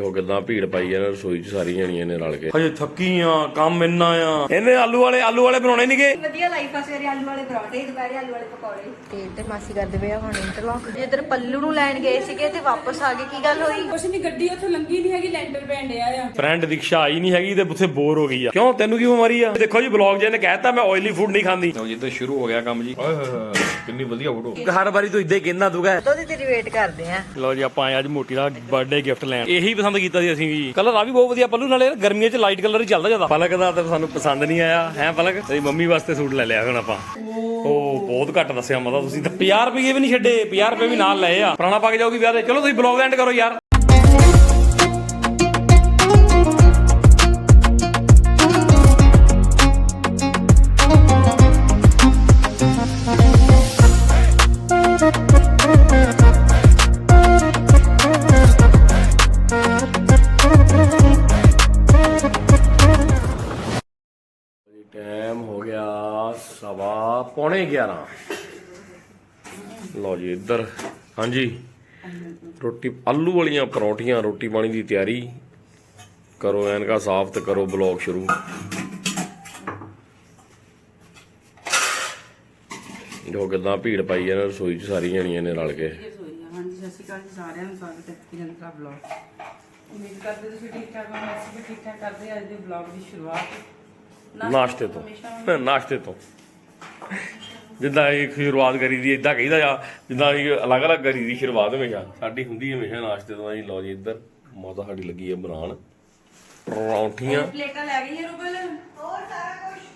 ਜੋ ਕਿਦਾਂ ਭੀੜ ਪਾਈ ਆ ਨਾ ਰਸੋਈ 'ਚ ਸਾਰੀਆਂ ਜਣੀਆਂ ਨੇ ਰਲ ਕੇ। ਹਜੇ ਥੱਕੀ ਆ ਕੰਮ ਇੰਨਾ ਆ। ਇਹਨੇ ਆਲੂ ਵਾਲੇ ਆਲੂ ਵਾਲੇ ਬਣਾਉਣੇ ਨਹੀਂਗੇ ਵਧੀਆ ਲਾਈਫ ਆ ਸਵੇਰੇ ਆਲੂ ਵਾਲੇ ਪਰੌਂਠੇ ਦੁਪਹਿਰੇ ਆਲੂ ਵਾਲੇ ਪਕੌੜੇ। ਤੇ ਤੇ ਮਾਸੀ ਕਰਦੇ ਪਏ ਆ ਹੁਣ ਇੰਟਰਲੌਕ ਜਿੱਧਰ ਪੱਲੂ ਨੂੰ ਲੈਣ ਗਏ ਸੀਗੇ ਤੇ ਵਾਪਸ ਆ ਗਏ ਕੀ ਗੱਲ ਹੋਈ? ਕੁਛ ਨਹੀਂ ਗੱਡੀ ਉੱਥੇ ਲੰਗੀ ਨਹੀਂ ਹੈਗੀ ਲੈਂਟਰ ਪੈਣ ਡਿਆ ਆ। ਫਰੈਂਡ ਦੀਕਸ਼ਾ ਆਈ ਨਹੀਂ ਹੈਗੀ ਤੇ ਉੱਥੇ ਬੋਰ ਹੋ ਗਈ ਆ। ਕਿਉਂ ਤੈਨੂੰ ਕੀ ਬਿਮਾਰੀ ਆ? ਦੇਖੋ ਜੀ ਬਲੌਗ ਜੇ ਨੇ ਕਹਿਤਾ ਮੈਂ ਆਇਲੀ ਫੂਡ ਨਹੀਂ ਖਾਂਦੀ। ਜਿੱਦਾਂ ਸ਼ੁਰੂ ਹੋ ਗਿਆ ਕੰਮ ਜੀ। ਓਏ ਹੋਏ ਹੋਏ। ਕਿੰਨੀ ਵਧੀਆ ਫੋਟੋ ਹਰ ਵਾਰੀ ਤੂੰ ਇਦਾਂ ਹੀ ਕਹਿੰਦਾ ਤੂਗਾ ਉਹਦੀ ਤੇਰੀ ਵੇਟ ਕਰਦੇ ਆ। ਲਓ ਜੀ ਆਪਾਂ ਆਏ ਅੱਜ ਮੋਟੀ ਦਾ ਬਰਥਡੇ ਗਿਫਟ ਲੈਣ। ਇਹੀ ਪਸੰਦ ਕੀਤਾ ਸੀ ਅਸੀਂ ਵੀ। ਕਲਰ ਆ ਵੀ ਬਹੁਤ ਵਧੀਆ ਪੱਲੂ ਨਾਲੇ ਗਰਮੀਆਂ 'ਚ ਲਾਈਟ ਕਲਰ ਹੀ ਚੱਲਦਾ ਜ਼ਿਆਦਾ। ਪਲਕ ਦਾ ਤਾਂ ਸਾਨੂੰ ਪਸੰਦ ਨਹੀਂ ਆਇਆ। ਹੈ ਪਲਕ? ਤੇਰੀ ਮੰਮੀ ਵਾਸਤੇ ਸੂਟ ਲੈ ਲਿਆ ਹੁਣ ਆਪਾਂ। ਉਹ ਬਹੁਤ ਘੱਟ ਦੱਸਿਆ ਮਤਾ ਤੁਸੀਂ ਤਾਂ। 50 ਰੁਪਏ ਵੀ ਨਹੀਂ ਛੱਡੇ 50 ਰੁਪਏ ਵੀ ਨਾਲ ਲਏ ਆ। ਪੁਰਾਣਾ ਪਾ ਕੇ ਜਾਊਗੀ ਵਿਆਹ ਦੇ ਚਲੋ ਤੁਸੀਂ ਬਲੌਗ ਐਂਡ ਕਰੋ ਯਾਰ। ਪੌਣੇ 11 ਲਓ ਜੀ ਇੱਧਰ ਹਾਂਜੀ। ਰੋਟੀ ਆਲੂ ਵਾਲੀਆਂ ਪਰੌਂਠੀਆਂ ਰੋਟੀ ਪਾਣੀ ਦੀ ਤਿਆਰੀ। ਕਰੋ ਐਨਕਾ ਸਾਫ਼ ਤੇ ਕਰੋ ਬਲੌਗ ਸ਼ੁਰੂ। ਜੋ ਕਿਦਾਂ ਭੀੜ ਪਾਈ ਨਾ ਰਸੋਈ 'ਚ ਸਾਰੀਆਂ ਜਣੀਆਂ ਨੇ ਰਲ ਕੇ। ਹਾਂਜੀ ਸਤਿ ਸ਼੍ਰੀ ਅਕਾਲ ਜੀ ਸਾਰਿਆਂ ਨੂੰ ਸਵਾਗਤ ਹੈ ਕਿਰਨ ਦਾ ਬਲੌਗ ਉਮੀਦ ਕਰਦੇ ਤੁਸੀਂ ਠੀਕ ਠਾਕ ਹੋ ਅਸੀਂ ਵੀ ਠੀਕ ਠਾਕ ਕਰਦੇ ਹਾਂ ਅੱਜ ਦੇ ਬਲੌਗ ਦੀ ਸ਼ੁਰੂਆਤ। ਨਾਸ਼ਤੇ ਤੋਂ। ਨਾਸ਼ਤੇ ਤੋਂ। ਜਿੱਦਾਂ ਇਹ ਸ਼ੁਰੂਆਤ ਕਰੀ ਦੀ ਇਦਾਂ ਕਹੀਦਾ ਆ ਜਿੱਦਾਂ ਇਹ ਅਲੱਗ-ਅਲੱਗ ਕਰੀ ਦੀ ਸ਼ੁਰੂਆਤ ਹਮੇਸ਼ਾ ਸਾਡੀ ਹੁੰਦੀ ਹਮੇਸ਼ਾ ਨਾਸ਼ਤੇ ਤੋਂ ਅਸੀਂ ਲਓ ਜੀ ਇੱਧਰ ਮਾਤਾ ਸਾਡੀ ਲੱਗੀ ਹੈ ਬਣਾਉਣ। ਪਰੌਂਠੀਆਂ। ਪਲੇਟਾਂ ਲੈ ਗਈ ਹੈ ਰੁਬਲ?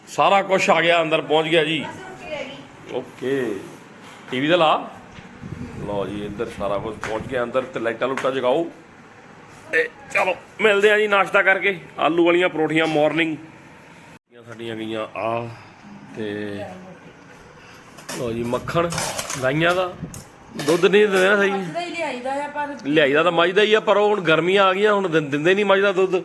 ਸਾਰਾ ਕੁਝ ਆ ਗਿਆ ਅੰਦਰ ਪਹੁੰਚ ਗਿਆ ਜੀ। ਓਕੇ। ਟੀਵੀ ਤੇ ਲਾ। ਲਓ ਜੀ ਇੱਧਰ ਸਾਰਾ ਕੁਝ ਪਹੁੰਚ ਗਿਆ ਅੰਦਰ ਤੇ ਲਾਈਟਾਂ ਲੁੱਟਾਂ ਜਗਾਓ। ਤੇ ਚਲੋ ਮਿਲਦੇ ਆ ਜੀ ਨਾਸ਼ਤਾ ਕਰਕੇ। ਆਲੂ ਵਾਲੀਆਂ ਪਰੌਂਠੀਆਂ ਮਾਰਨਿੰਗ ਸਾਡੀਆਂ ਗਈਆਂ ਆ। ਤੇ ਲਓ ਜੀ ਮੱਖਣ ਗਾਈਆਂ ਦਾ। ਦੁੱਧ ਨਹੀਂ ਦਿੰਦੇ ਨਾ ਸਹੀ। ਦਾ ਹੀ ਲਿਆਈਦਾ ਆ ਪਰ ਲਿਆਈਦਾ ਤਾਂ ਮੱਝ ਦਾ ਹੀ ਆ ਪਰ ਉਹ ਹੁਣ ਗਰਮੀਆਂ ਆ ਗਈਆਂ ਹੁਣ ਦਿੰ- ਦਿੰਦੇ ਨਹੀਂ ਮੱਝ ਦਾ ਦੁੱਧ।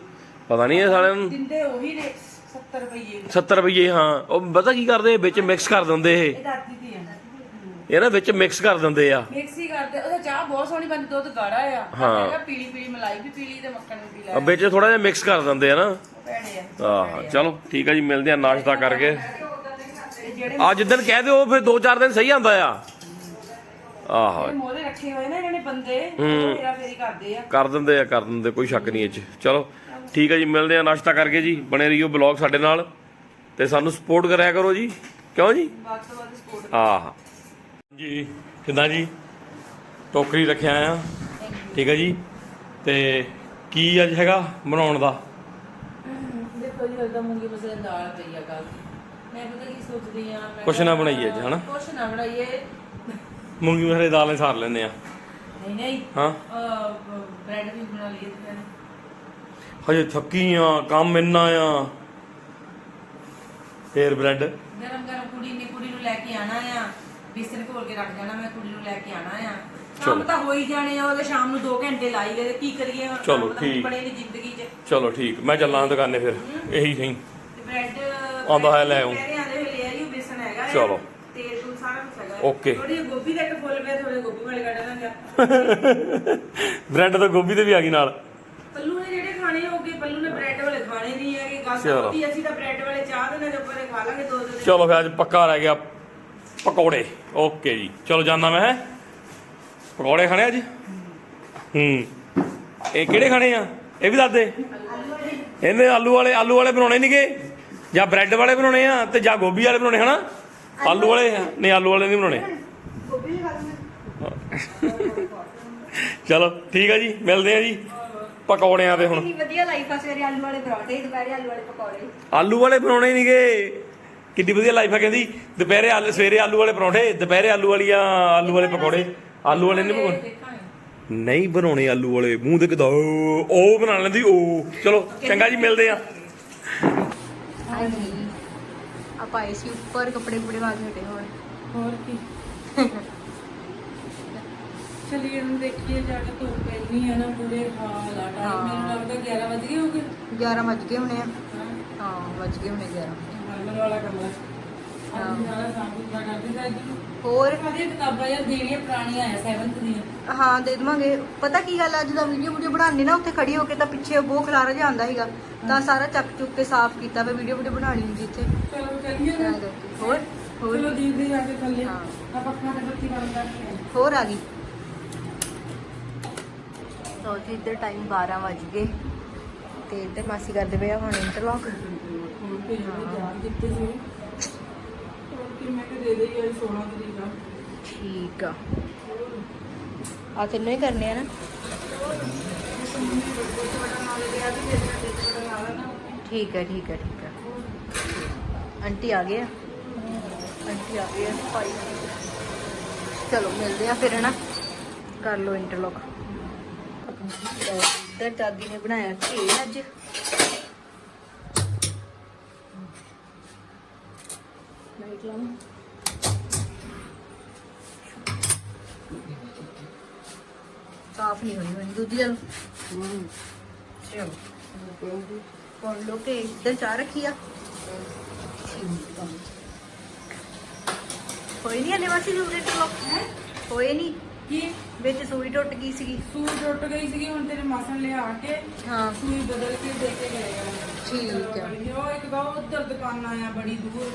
ਪਤਾ ਨਹੀਂ ਇਹ ਸਾਲਿਆਂ ਨੂੰ। ਦਿੰਦੇ ਉਹੀ ਨੇ 70 ਰੁਪਏ 70 ਰੁਪਏ ਹਾਂ। ਉਹ ਪਤਾ ਕੀ ਕਰਦੇ ਵਿੱਚ ਮਿਕਸ ਕਰ ਦਿੰਦੇ ਇਹ। ਇਹ ਦਾਦੀ ਦੀ ਆ। ਇਹ ਨਾ ਵਿੱਚ ਮਿਕਸ ਕਰ ਦਿੰਦੇ ਆ। ਮਿਕਸੀ ਕਰਦੇ। ਉਹਦਾ ਚਾਹ ਬਹੁਤ ਸੋਹਣੀ ਬਣਦੀ ਦੁੱਧ ਗਾੜਾ ਆ। ਹਾਂ। ਹੈਗਾ ਪੀਲੀ ਪੀਲੀ ਮਲਾਈ ਵੀ ਪੀਲੀ ਤੇ ਮੱਖਣ ਵੀ ਪੀਲਾ ਆ ਵਿੱਚ ਥੋੜਾ ਜਿਹਾ ਮਿਕਸ ਕਰ ਦਿੰਦੇ ਆ ਨਾ। ਭੈੜੇ ਆ। ਆਹ ਚਲੋ ਠੀਕ ਆ ਜੀ ਮਿਲਦੇ ਆ ਨਾਸ਼ਤਾ ਕਰਕੇ। ਆ ਜਿੱਦਣ ਕਹਿ ਦਿਓ ਫਿਰ 2-4 ਦਿਨ ਸਹੀ ਆਂਦਾ ਆ। ਆਹ। ਮੋਲੇ ਰੱਖੇ ਹੋਏ ਨੇ ਇਹਨਾਂ ਨੇ ਬੰਦੇ ਉਹ ਫੇਰਾ ਕਰਦੇ ਆ। ਕਰ ਦਿੰਦੇ ਆ ਕਰ ਦਿੰਦੇ ਕੋਈ ਸ਼ੱਕ ਨਹੀਂ ਇਹ ਚ। ਚਲੋ ਠੀਕ ਆ ਜੀ ਮਿਲਦੇ ਆ ਨਾਸ਼ਤਾ ਕਰਕੇ ਜੀ ਬਣੇ ਰਹੀਓ ਬਲੌਗ ਸਾਡੇ ਨਾਲ। ਤੇ ਸਾਨੂੰ ਸਪੋਰਟ ਕਰਿਆ ਕਰੋ ਜੀ। ਕਿਉਂ ਜੀ? ਵੱਧ ਤੋਂ ਵੱਧ ਸਪੋਰਟ ਆਹ। ਜੀ ਕਿਦਾਂ ਜੀ? ਟੋਕਰੀ ਰੱਖਿਆ ਆ। ਠੀਕ ਹੈ ਜੀ। ਤੇ ਕੀ ਅੱਜ ਹੈਗਾ ਬਣਾਉਣ ਦਾ? ਦੇਖੋ ਜੀ ਉਹਦਾ ਮੂੰਗੀ ਮਸਲੇ ਦੀ ਦਾਲ ਪਈ ਆ ਕੱਲ ਮੈਂ ਪਤਾ ਕੀ ਸੋਚਦੀ ਆ ਮੈਂ ਕੁਛ ਨਾ ਬਣਾਈਏ ਅੱਜ ਹਨਾ? ਕੁਛ ਨਾ ਬਣਾਈਏ। ਮੂੰਗੀ ਮਸਰੇ ਦੀ ਦਾਲ ਨਾਲ ਸਾਰ ਲੈਂਦੇ ਆ ਨਹੀਂ ਨਹੀਂ। ਹਾਂ। ਬ੍ਰੈਡ ਵੀ ਬਣਾ ਲਈਏ ਤੇ ਹਜੇ ਥੱਕੀ ਆ ਕੰਮ ਇੰਨਾ ਆ। ਫੇਰ ਬ੍ਰੈਡ ਗਰਮ ਗਰਮ ਕੁੜੀ ਨੇ ਕੁੜੀ ਨੂੰ ਲੈ ਕੇ ਆਣਾ ਆ। ਬਿਸਤਰ ਘੋਲ ਕੇ ਰੱਖ ਜਾਣਾ ਮੈਂ ਕੁੜੀ ਨੂੰ ਲੈ ਕੇ ਆਣਾ ਆ। ਕੰਮ ਤਾਂ ਹੋ ਹੀ ਜਾਣੇ ਆ ਉਹਦੇ ਸ਼ਾਮ ਨੂੰ 2 ਘੰਟੇ ਲਾਈ ਗਏ ਤੇ ਕੀ ਕਰੀਏ? ਹੁਣ ਚਲੋ, ਕੰਮ ਤਾਂ ਠੀਕ। ਬਣੇ ਦੀ ਜ਼ਿੰਦਗੀ 'ਚ। ਚਲੋ ਠੀਕ। ਮੈਂ ਚੱਲਾਂ ਦੁਕਾਨੇ ਫਿਰ। ਇਹੀ ਸਹੀ। ਤੇ ਬ੍ਰੈਡ ਆਉਂਦਾ ਹੋਇਆ ਲੈ ਆਊਂ। ਕਹਿੰਦੇ ਆਂਦੇ ਹੋਏ ਲੈ ਆਈਓ ਬੇਸਨ ਹੈਗਾ ਆ। ਚਲੋ। ਤੇਲ ਤੂਲ ਸਾਰਾ ਕੁਝ ਹੈਗਾ ਓਕੇ। ਥੋੜੀ ਜਿਹੀ ਗੋਭੀ ਦਾ ਇੱਕ ਫੁੱਲ ਪਿਆ ਥੋੜੇ ਗੋਭੀ ਵਾਲੇ ਕੱਢ ਲਾਂਗੇ ਬ੍ਰੈਡ ਤਾਂ ਗੋਭੀ ਤੇ ਵੀ ਆ ਗਈ ਨਾਲ। ਪੱਲੂ ਨੇ ਜਿਹੜੇ ਖਾਣੇ ਹੋਗੇ ਪੱਲੂ ਨੇ ਬ੍ਰੈਡ ਵਾਲੇ ਖਾਣੇ ਨਹੀਂ ਹੈਗੇ। ਗੱਲ ਚਲੋ। ਤਾਂ ਅਸੀਂ ਤਾਂ ਬ੍ਰੈਡ ਵਾਲੇ ਚਾਹ ਦੇ ਨਾਲ ਉੱਪਰ ਖਾ ਲਾਂਗੇ ਦੋ ਦੋ ਦਿਨ। ਚਲੋ ਫਿਰ ਅੱਜ ਪੱਕਾ ਰਹਿ ਗਿਆ ਪਕੌੜੇ। ਓਕੇ ਜੀ। ਚਲੋ ਜਾਣਾ ਮੈਂ ਹੈਂ? ਪਕੌੜੇ ਖਾਣੇ ਅੱਜ? ਹੂੰ। ਇਹ ਕਿਹੜੇ ਖਾਣੇ ਆ? ਇਹ ਵੀ ਦੱਸ ਦੇ। ਇਹਨੇ ਆਲੂ ਵਾਲੇ ਆਲੂ ਵਾਲੇ ਬਣਾਉਣੇ ਨਹੀਂਗੇ ਜਾਂ ਬ੍ਰੈਡ ਵਾਲੇ ਬਣਾਉਣੇ ਆ ਤੇ ਜਾਂ ਗੋਭੀ ਵਾਲੇ ਬਣਾਉਣੇ ਹਨਾ? ਆਲੂ ਵਾਲੇ? ਨਹੀਂ ਆਲੂ ਵਾਲੇ ਨਹੀਂ ਬਣਾਉਣੇ। ਚਲੋ ਠੀਕ ਆ ਜੀ ਮਿਲਦੇ ਆ ਜੀ ਪਕੌੜਿਆਂ ਤੇ ਹੁਣ। ਕਿੰਨੀ ਵਧੀਆ ਲਾਈਫ ਆ ਸਵੇਰੇ ਆਲੂ ਵਾਲੇ ਪਰੌਂਠੇ ਦੁਪਹਿਰੇ ਆਲੂ ਵਾਲੇ ਪਕੌੜੇ। ਆਲੂ ਵਾਲੇ ਪਰੌਂਠੇ ਨਹੀਂਗੇ ਕਿੰਨੀ ਵਧੀਆ ਲਾਈਫ ਆ ਕਹਿੰਦੀ। ਦੁਪਹਿਰੇ ਆਲੂ ਸਵੇਰੇ ਆਲੂ ਵਾਲੇ ਪਰੌਂਠੇ ਦੁਪਹਿਰੇ ਆਲੂ ਵਾਲੀਆਂ ਆਲੂ ਵਾਲੇ ਪਕੌੜੇ। ਆਲੂ ਵਾਲੇ ਨਹੀਂ ਦੇਖਾਂਗੇ ਨਹੀਂ ਬਣਾਉਣੇ ਆਲੂ ਵਾਲੇ। ਮੂੰਹ ਤੇ ਕਿਦਾ ਉਹ ਬਣਾ ਲੈਂਦੀ ਉਹ। ਚਲੋ ਚੰਗਾ ਜੀ ਮਿਲਦੇ ਆ। ਹਾਂਜੀ ਆਪਾਂ ਆਏ ਸੀ ਉੱਪਰ ਕੱਪੜੇ ਕੁਪੜੇ ਪਾ ਕੇ ਹਟੇ ਹੋਣ ਹੋਰ ਕੀ? ਚਲਿਏ ਹੁਣ ਦੇਖੀਏ ਜਾ ਕੇ ਧੁੱਪ ਆ ਨਾ ਪੂਰੇ ਹਾਲ ਆ। ਟਾਈਮ ਮੈਨੂੰ ਲੱਗਦਾ 11 ਵਜ ਗਏ ਹੋਗੇ। 11 ਵੱਜ ਗਏ ਹੋਣੇ ਆ। ਹਾਂ। ਹਾਂ ਵੱਜ ਗਏ ਹੋਣੇ 11 ਹਰਮਨ ਵਾਲਾ ਕਮਰਾ। ਹੋਰ? ਵਧੀਆ ਕਿਤਾਬਾਂ ਯਾਰ ਦੇਣੀਆਂ ਪੁਰਾਣੀਆਂ ਆ 7th ਦੀਆਂ। ਹਾਂ ਦੇ ਦੇਵਾਂਗੇ। ਪਤਾ ਕੀ ਗੱਲ ਆ, ਅੱਜ ਦਾ ਵੀਡੀਓ ਵੀਡੀਓ ਬਣਾਉਣੀ ਨਾ ਉੱਥੇ ਖੜੀ ਹੋ ਕੇ ਤਾਂ ਪਿੱਛੇ ਬਹੁਤ ਖਲਾਰਾ ਜਿਹਾ ਆਂਦਾ ਸੀਗਾ। ਤਾਂ ਸਾਰਾ ਚੱਕ ਚੁੱਕ ਕੇ ਸਾਫ਼ ਕੀਤਾ ਵਾ ਵੀਡੀਓ ਵੀਡੀਓ ਬਣਾਉਣੀ ਹੁੰਦੀ ਇੱਥੇ। ਚਲੋ ਚੱਲੀਏ ਤਾਂ ਨਾ। ਕਰਕੇ। ਹੋਰ? ਹੋਰ? ਚਲੋ ਦੀਦੀ ਜਾ ਕੇ ਥੱਲੇ। ਹਾਂ। ਆਪਾਂ ਅੱਖਾਂ ਤੇ ਬੱਤੀ ਬੰਦ ਕਰਕੇ ਆਏ। ਹੋਰ ਆ ਗਈ। ਲੋ ਜੀ ਇੱਧਰ ਟਾਈਮ 12 ਵੱਜ ਗਏ। ਤੇ ਇੱਧਰ ਮਾਸੀ ਕਰਦੇ ਪਏ ਆ ਹੁਣ ਇੰਟਰਲੌਕ ਹੁਣ ਜਿਹੜੇ ਜਾਣ ਦਿੱਤੇ ਸੀ। ਹੋਰ ਮੈਂ ਕਿ ਦੇ ਦੇ ਯਾਰ 16 ਤਰੀਕ ਆ ਠੀਕ ਆ। ਆ ਤੈਨੂੰ ਹੀ ਕਰਨੇ ਆ ਨਾ। ਠੀਕ ਹੈ ਠੀਕ ਹੈ ਠੀਕ ਹੈ ਆਂਟੀ ਆ ਗਏ ਆ? ਆਂਟੀ ਆ ਗਏ ਆ, ਭਾਈ। ਚਲੋ, ਮਿਲਦੇ ਆ ਫਿਰ, ਹਨਾ? ਕਰ ਲਓ ਇੰਟਰਲੋਕ ਇੱਧਰ ਦਾਦੀ ਨੇ ਬਣਾਇਆ ਘੀ ਅੱਜ। ਲਾਈਟ ਲਾਉਂ ਸਾਫ਼ ਨਹੀਂ ਹੋਈ ਹੋਣੀ ਦੂਜੀ ਗੱਲ ਚਲੋ ਕੋਣ ਲੋ ਕੇ ਇੱਧਰ ਚਾਹ ਰੱਖੀ ਆ ਠੀਕ ਆ ਹੋਈ ਨਹੀਂ ਹਲੇ ਵਾਸੀ ਨੂੰ ਰੇਟ ਲੋ ਹੋਏ ਨਹੀਂ ਕੀ ਵਿੱਚ ਸੂਈ ਟੁੱਟ ਗਈ ਸੀਗੀ ਸੂਈ ਟੁੱਟ ਗਈ ਸੀਗੀ ਹੁਣ ਤੇਰੇ ਮਾਸਨ ਲਿਆ ਕੇ ਹਾਂ ਸੂਈ ਬਦਲ ਕੇ ਦੇ ਕੇ ਗਏ ਆ ਠੀਕ ਆ ਉਹ ਇੱਕ ਦੋ ਉੱਧਰ ਦੁਕਾਨਾਂ ਆ ਬੜੀ ਦੂਰ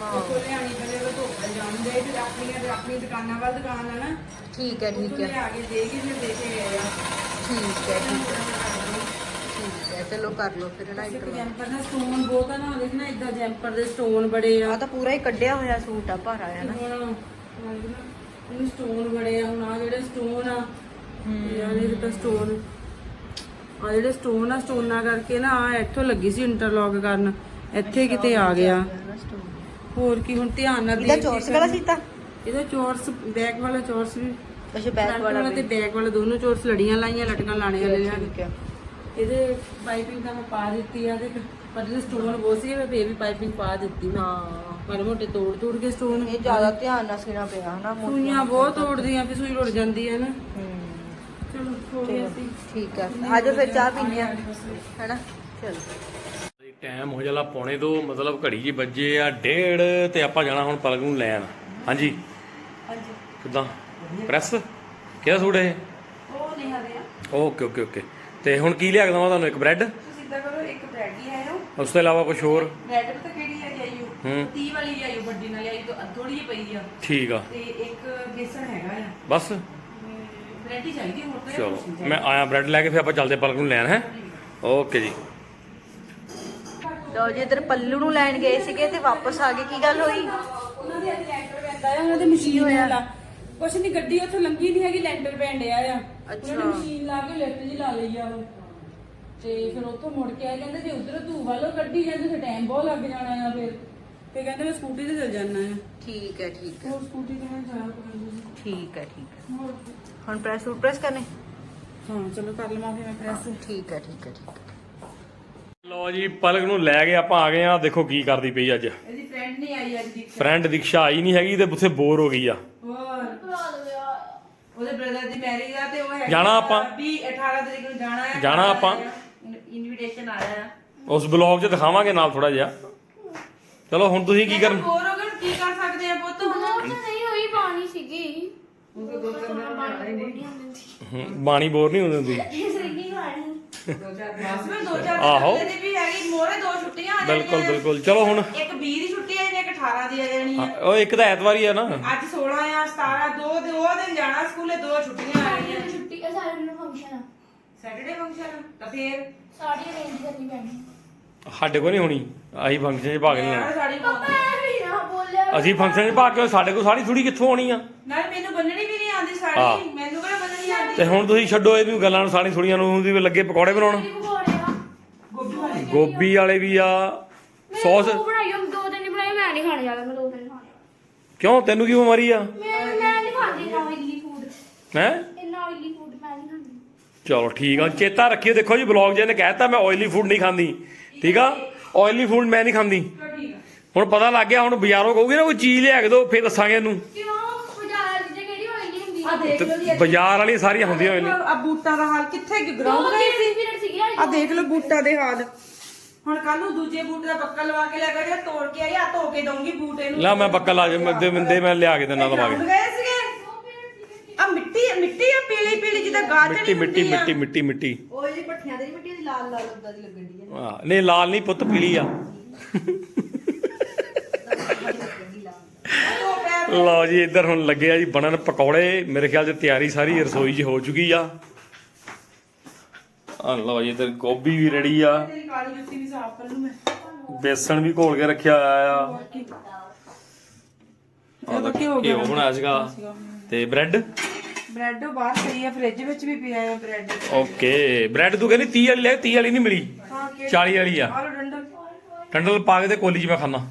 ਹਾਂ। ਉਹ ਲਿਆਣੀ ਪਹਿਲੇ ਉਹ ਧੋਪ ਜਾਂਦੇ ਫਿਰ ਆਪਣੀਆਂ ਤੇ ਆਪਣੀ ਦੁਕਾਨਾਂ ਵੱਲ ਦੁਕਾਨ ਆ ਨਾ ਠੀਕ ਹੈ ਠੀਕ ਉੱਥੋਂ ਹੈ। ਲਿਆ ਕੇ ਦੇ ਕੇ ਫਿਰ ਦੇ ਕੇ ਗਏ ਆ। ਠੀਕ ਹੈ ਠੀਕ ਹੈ। ਠੀਕ ਹੈ ਚਲੋ ਕਰ ਲਓ ਫਿਰ ਨਾ ਇੱਕ ਇੰਟਰਵਿਊ ਜੈਂਪਰ ਦਾ ਸਟੋਨ ਬਹੁਤ ਆ ਨਾ ਦੇਖ ਨਾ ਇਦਾਂ ਜੈਂਪਰ ਦੇ ਸਟੋਨ ਬੜੇ ਆ। ਆ ਤਾਂ ਪੂਰਾ ਹੀ ਕੱਢਿਆ ਹੋਇਆ ਸੂਟ ਆ ਭਾਰਾ ਆ ਨਾ। ਹੁਣ ਇਹਨੂੰ ਸਟੋਨ ਬੜੇ ਆ ਹੁਣ ਆ ਜਿਹੜੇ ਸਟੋਨ ਆ ਇਹ ਆ ਜਿਹੜੇ ਤਾਂ ਸਟੋਨ ਆ ਜਿਹੜੇ ਸਟੋਨ ਆ ਸਟੋਨਾਂ ਕਰਕੇ ਨਾ ਆ ਇੱਥੋਂ ਲੱਗੀ ਸੀ ਇੰਟਰਲੌਕ ਕਰਨ ਇੱਥੇ ਕਿਤੇ ਆ ਗਿਆ। ਹੋਰ ਕੀ ਹੁਣ ਧਿਆਨ ਨਾਲ ਇਹਦਾ ਚੌਰਸ ਵਾਲਾ ਸੀਤਾ? ਇਹਦਾ ਚੋਰਸ ਬੈਕ ਵਾਲਾ ਚੋਰਸ ਵੀ। ਅੱਛਾ ਬੈਕ ਵਾਲਾ ਤੇ ਬੈਕ ਵਾਲਾ ਦੋਨੋਂ ਚੋਰਸ ਲੜੀਆਂ ਲਾਈਆਂ ਲਟਕਾਂ ਲਾਣੇ ਵਾਲੇ ਲਿਆ ਇਹਦੇ ਪਾਈਪਿੰਗ ਤਾਂ ਮੈਂ ਪਾ ਦਿੱਤੀ ਆ ਤੇ ਪਰ ਇਹਦੇ ਸਟੋਨ ਬਹੁਤ ਸੀ ਮੈਂ ਫੇਰ ਵੀ ਪਾਈਪਿੰਗ ਪਾ ਦਿੱਤੀ। ਹਾਂ ਮਾੜੇ ਮੋਟੇ ਤੋੜ ਤੋੜ ਕੇ ਸਟੋਨ ਇਹ ਜ਼ਿਆਦਾ ਧਿਆਨ ਨਾਲ ਸੀਣਾ ਪਿਆ ਹਨਾ ਮੋਟੀਆਂ। ਸੂਈਆਂ ਬਹੁਤ ਤੋੜਦੀਆਂ ਵੀ ਸੂਈ ਰੁੜ ਜਾਂਦੀ ਹੈ ਨਾ। ਚਲੋ ਹੋ ਗਿਆ ਸੀ। ਠੀਕ ਆ। ਆਜੋ ਫਿਰ ਚਾਹ ਪੀਂਦੇ ਆ। ਹੈਨਾ? ਚਲੋ। ਟਾਈਮ ਹੋ ਜਾਲਾ ਪੌਣੇ ਦੋ ਮਤਲਬ ਘੜੀ ਜੀ ਵੱਜੇ ਆ ਡੇਢ ਤੇ ਆਪਾਂ ਜਾਣਾ ਹੁਣ ਪਲਕ ਨੂੰ ਲੈਣ। ਹਾਂਜੀ? ਹਾਂਜੀ। ਕਿਦਾਂ? ਪ੍ਰੈਸ? ਕਿਹਦਾ ਸੂਟ ਇਹ? ਉਹ ਨਹੀਂ ਹਰਿਆ ਓਕੇ ਓਕੇ ਓਕੇ। ਤੇ ਹੁਣ ਕੀ ਲਿਆ ਕੇ ਦਵਾਂ ਤੁਹਾਨੂੰ ਇੱਕ ਬ੍ਰੈਡ? ਤੁਸੀਂ ਇਦਾਂ ਕਰੋ ਇੱਕ ਬ੍ਰੈਡ ਹੀ ਆਇਓ। ਉਸ ਤੋਂ ਇਲਾਵਾ ਕੁਝ ਹੋਰ? ਬ੍ਰੈਡ ਤਾਂ ਕਿਹੜੀ ਹੈ ਆਈਓ ਹੂੰ। 30 ਵਾਲੀ ਆਈਓ ਵੱਡੀ ਨਾਲ ਆਈ ਤਾਂ ਥੋੜੀ ਜਿਹੀ ਪਈ ਆ। ਠੀਕ ਆ। ਤੇ ਇੱਕ ਬੇਸਣ ਹੈਗਾ ਆ। ਬਸ? ਬ੍ਰੈਡ ਹੀ ਚਾਹੀਦੀ ਹੋਰ ਤਾਂ ਚਲੋ ਮੈਂ ਆਇਆ ਬ੍ਰੈਡ ਲੈ ਕੇ ਫਿਰ ਆਪਾਂ ਚੱਲਦੇ ਪਲਕ ਨੂੰ ਲੈਣ ਹੈ? ਓਕੇ ਜੀ। ਲਓ ਜੀ ਇਧਰ ਪੱਲੂ ਨੂੰ ਲੈਣ ਗਏ ਸੀਗੇ ਤੇ ਵਾਪਸ ਆ ਗਏ ਕੀ ਗੱਲ ਹੋਈ? ਉਹਨਾਂ ਦੇ ਲੈਂਟਰ ਪੈਂਦਾ ਆ ਉਹਨਾਂ ਦੇ ਮਸ਼ੀਨ ਵਾਲਾ ਕੁਛ ਨਹੀਂ ਗੱਡੀ ਉੱਥੋਂ ਲੰਗੀ ਨਹੀਂ ਹੈਗੀ ਲੈਂਟਰ ਪੈਣ ਡਿਆ ਆ। ਅੱਛਾ। ਉਹਨਾਂ ਨੇ ਮਸ਼ੀਨ ਲਾ ਕੇ ਲਿਫਟ ਜੀ ਲਾ ਲਈ ਆ ਉਹ। ਤੇ ਫਿਰ ਉੱਥੋਂ ਮੁੜ ਕੇ ਆਏ ਕਹਿੰਦੇ ਜੇ ਉਧਰ ਤੂੰ ਵੱਲੋਂ ਗੱਡੀ ਜਾਂਦੇ ਫਿਰ ਟਾਈਮ ਬਹੁਤ ਲੱਗ ਜਾਣਾ ਆ ਫਿਰ। ਤੇ ਕਹਿੰਦੇ ਮੈਂ ਸਕੂਟੀ ਤੇ ਚੱਲ ਜਾਣਾ ਆ। ਠੀਕ ਹੈ ਠੀਕ ਹੈ। ਹੋਰ ਸਕੂਟੀ ਤੇ ਮੈਂ ਜਾਣਾ ਪਊਗਾ। ਠੀਕ ਹੈ ਠੀਕ ਹੈ। ਹੁਣ ਪ੍ਰੈਸ ਪ੍ਰੈਸ ਕਰਨੇ? ਹਾਂ ਚਲੋ ਕਰ ਲਵਾਂ ਫਿਰ ਮੈਂ ਪ੍ਰੈਸ ਠੀਕ ਹੈ ਠੀਕ ਹੈ ਠੀਕ ਹੈ। ਲਓ ਜੀ ਪਲਕ ਨੂੰ ਲੈ ਕੇ ਆਪਾਂ ਆ ਗਏ ਆ ਦੇਖੋ ਕੀ ਕਰਦੀ ਪਈ ਅੱਜ। ਇਹਦੀ ਫਰੈਂਡ ਨਹੀਂ ਆਈ ਅੱਜ ਦੀ ਫਰੈਂਡ ਦੀਕਸ਼ਾ ਆਈ ਨਹੀਂ ਹੈਗੀ ਤੇ ਉੱਥੇ ਬੋਰ ਹੋ ਗਈ ਆ। ਹੋਰ। ਉਹਦੇ ਬ੍ਰਦਰ ਦੀ ਮੈਰਿਜ ਆ ਤੇ ਉਹ ਹੈ ਜਾਣਾ ਆਪਾਂ? 20 18 ਤਰੀਕ ਨੂੰ ਜਾਣਾ ਹੈ ਜਾਣਾ ਆਪਾਂ? ਇਨਵੀਟੇਸ਼ਨ ਆਇਆ ਆ ਉਸ ਬਲੌਗ 'ਚ ਦਿਖਾਵਾਂਗੇ ਨਾਲ ਥੋੜਾ ਜਿਹਾ। ਚਲੋ ਹੁਣ ਤੁਸੀਂ ਕੀ ਕਰਨ ਹੋਰ ਅਗਰ ਕੀ ਕਰ ਸਕਦੇ ਆ ਪੁੱਤ? ਹੁਣ ਨਹੀਂ ਹੋਈ ਪਾਣੀ ਸੀਗੀ। ਬਾਣੀ ਬੋਰ ਨਹੀਂ। ਹੁੰਦੀ। ਹੁੰਦੀ ਪਾਣੀ ਬਸ ਮੈਂ ਦੋ ਚਾਰ ਆਹੋ। ਦਿਨ ਦੀ ਵੀ ਹੈਗੀ ਮੋਰੇ ਦੋ ਛੁੱਟੀਆਂ ਆ ਬਿਲਕੁਲ ਜਾਣੀਆਂ। ਬਿਲਕੁਲ ਚਲੋ ਹੁਣ। ਇੱਕ 20 ਦੀ ਛੁੱਟੀ ਆ ਜਾਣੀ ਇੱਕ 18 ਦੀ ਆ ਜਾਣੀ ਆ। ਉਹ ਇੱਕ ਤਾਂ ਐਤਵਾਰ ਹੀ ਆ ਨਾ। ਅੱਜ 16 ਆ 17 ਦੋ ਦੋ ਦਿਨ ਜਾਣਾ ਸਕੂਲੇ ਦੋ ਛੁੱਟੀਆਂ ਆ ਰਹੀਆਂ ਛੁੱਟੀ ਆ ਸਾਰੇ ਨੂੰ ਫੰਕਸ਼ਨ ਆ। ਸੈਟਰਡੇ ਫੰਕਸ਼ਨ ਤਾਂ ਫੇਰ? ਸਾਡੀ ਅਰੇਂਜ ਕਰਨੀ ਪੈਣੀ। ਸਾਡੇ ਕੋਲ ਨਹੀਂ ਹੋਣੀ। ਅਸੀਂ ਫੰਕਸ਼ਨ 'ਚ ਭਾਗ ਨਹੀਂ ਲੈਣਾ ਨਾ ਅਸੀਂ ਫੰਕਸ਼ਨ 'ਚ ਭਾਗ ਕੇ ਸਾਡੇ ਕੋਲ ਸਾੜੀ ਥੋੜੀ ਕਿੱਥੋਂ ਆਉਣੀ ਆ? ਨਾਲੇ ਮੈਨੂੰ ਬੰਨਣੀ ਵੀ ਨਹੀਂ ਆਉਂਦੀ ਹਾਂ। ਸਾੜੀ ਮੈਨੂੰ ਕਿਹੜਾ ਬੰਨਣੀ ਆਉਂਦੀ? ਤੇ ਹੁਣ ਤੁਸੀਂ ਛੱਡੋ ਇਹਨੂੰ ਗੱਲਾਂ ਨੂੰ ਸਾੜੀ ਥੋੜੀਆਂ ਨੂੰ ਉਹਦੀ ਵੀ ਲੱਗੇ ਪਕੌੜੇ ਬਣਾਉਣ। ਗੋਭੀ ਵਾਲੀ। ਗੋਭੀ ਵਾਲੇ ਵੀ ਆ ਸੌਸ। ਦੋ ਬਣਾਈ ਆ, ਦੋ ਦਿਨ ਨਹੀਂ ਬਣਾਈ ਮੈਂ ਨਹੀਂ ਖਾਣੇ ਜ਼ਿਆਦਾ ਮੈਂ ਦੋ ਦਿਨ ਖਾਣੇ ਕਿਉਂ ਤੈਨੂੰ ਕੀ ਬਿਮਾਰੀ ਆ? ਮੈਂ ਮੈਂ ਨਹੀਂ ਖਾਂਦੀ ਇੰਨਾ ਆਇਲੀ ਫੂਡ ਹੈ? ਇੰਨਾ ਆਇਲੀ ਫੂਡ ਮੈਂ ਨਹੀਂ ਖਾਂਦੀ। ਚਲੋ ਠੀਕ ਆ ਚੇਤਾ ਰੱਖਿਓ ਦੇਖੋ ਜੀ ਬਲੌਗ ਜਿਹਨੇ ਕਹਿਤਾ ਮੈਂ ਆਇਲੀ ਫੂਡ ਨਹੀਂ ਖਾਂਦੀ। ਠੀਕ ਆ? ਆਇਲੀ ਫੂਡ ਮੈਂ ਨਹੀਂ ਖਾਂਦੀ। ਹੁਣ ਪਤਾ ਲੱਗ ਗਿਆ ਹੁਣ ਬਾਜ਼ਾਰੋਂ ਕਹੂਗੀ ਨਾ ਕੋਈ ਚੀਜ਼ ਲਿਆ ਕੇ ਦਿਓ ਫੇਰ ਦੱਸਾਂਗੇ ਇਹਨੂੰ। ਕਿਉਂ ਬਾਜ਼ਾਰ ਦੀ ਕਿਹੜੀ ਆਇਲੀ ਹੁੰਦੀ ਆ ਦੇਖ ਲਓ ਜੀ ਤੇ ਬਾਜ਼ਾਰ ਵਾਲੀਆਂ ਸਾਰੀਆਂ ਹੁੰਦੀਆਂ ਆਇਲੀ ਆ ਬੂਟਾਂ ਦਾ ਹਾਲ ਕਿੱਥੇ ਦੋ ਗਰਾਊਂਡ ਗਏ ਸੀ? ਆ ਦੇਖ ਲਓ ਬੂਟਾਂ ਦੇ ਹਾਲ। ਹੁਣ ਕੱਲ ਨੂੰ ਦੂਜੇ ਬੂਟ ਦਾ ਪੱਕਾ ਲਵਾ ਕੇ ਲੈ ਕੇ ਤੋੜ ਕੇ ਆਈ ਆ ਧੋ ਕੇ ਦਊਂਗੀ ਬੂਟ ਇਹਨੂੰ। ਲਾ ਮੈਂ ਬੱਕਾ ਲਾ ਜੇ ਦੇ ਦੇ ਮੈਂ ਲਿਆ ਕੇ ਦਿੰਦਾ ਲਵਾ ਕੇ। ਗਏ ਸੀਗੇ? ਆ ਮਿੱਟੀ ਮਿੱਟੀ ਆ ਪੀਲੀ ਪੀਲੀ ਜਿੱਦਾਂ ਗਾਜਰ ਮਿੱਟੀ ਮਿੱਟੀ ਮਿੱਟੀ ਮਿੱਟੀ ਮਿੱਟੀ। ਉਹ ਜਿਹੜੀ ਪੱਠਿਆਂ ਦੀ ਮਿੱਟੀ ਦੀ ਲਾਲ ਲਾਲ ਉਦਾਂ ਦੀ ਲੱਗਣ ਦੀ ਹੈ ਹਾਂ ਨਹੀਂ ਲਾਲ ਨਹੀਂ ਪੁੱਤ ਪੀਲੀ ਆ। ਲਓ ਜੀ ਇੱਧਰ ਹੁਣ ਲੱਗੇ ਆ ਜੀ ਬਣਨ ਪਕੌੜੇ। ਮੇਰੇ ਖਿਆਲ 'ਚ ਤਿਆਰੀ ਸਾਰੀ ਰਸੋਈ 'ਚ ਹੋ ਚੁੱਕੀ ਆ। ਆ ਲਓ ਜੀ ਇੱਧਰ ਗੋਭੀ ਵੀ ਰੈਡੀ ਆ। ਤੇਰੀ ਕਾਲੀ ਜੁੱਤੀ ਵੀ ਸਾਫ਼ ਕਰ ਲੂ ਮੈਂ। ਬੇਸਣ ਵੀ ਘੋਲ ਕੇ ਰੱਖਿਆ ਹੋਇਆ ਆ। ਆਹ ਤਾਂ ਘਿਓ ਬਣਾਇਆ ਸੀਗਾ। ਤੇ ਬ੍ਰੈਡ? ਬ੍ਰੈਡ ਬਾਹਰ ਪਈ ਆ ਫ੍ਰਿਜ ਵਿੱਚ ਵੀ ਪਿਆ ਆ ਬ੍ਰੈਡ। ਓਕੇ ਬ੍ਰੈਡ ਤੂੰ ਕਹਿੰਦੀ 30 ਵਾਲੀ ਲੈ 30 ਵਾਲੀ ਨਹੀਂ ਮਿਲੀ। ਹਾਂ ਕਿ 40 ਵਾਲੀ ਆ। ਆਲੂ ਡੰਡਲ। ਟੰਡਲ ਪਾ ਕੇ ਤੇ ਕੋਲੀ 'ਚ ਮੈਂ ਖਾਣਾ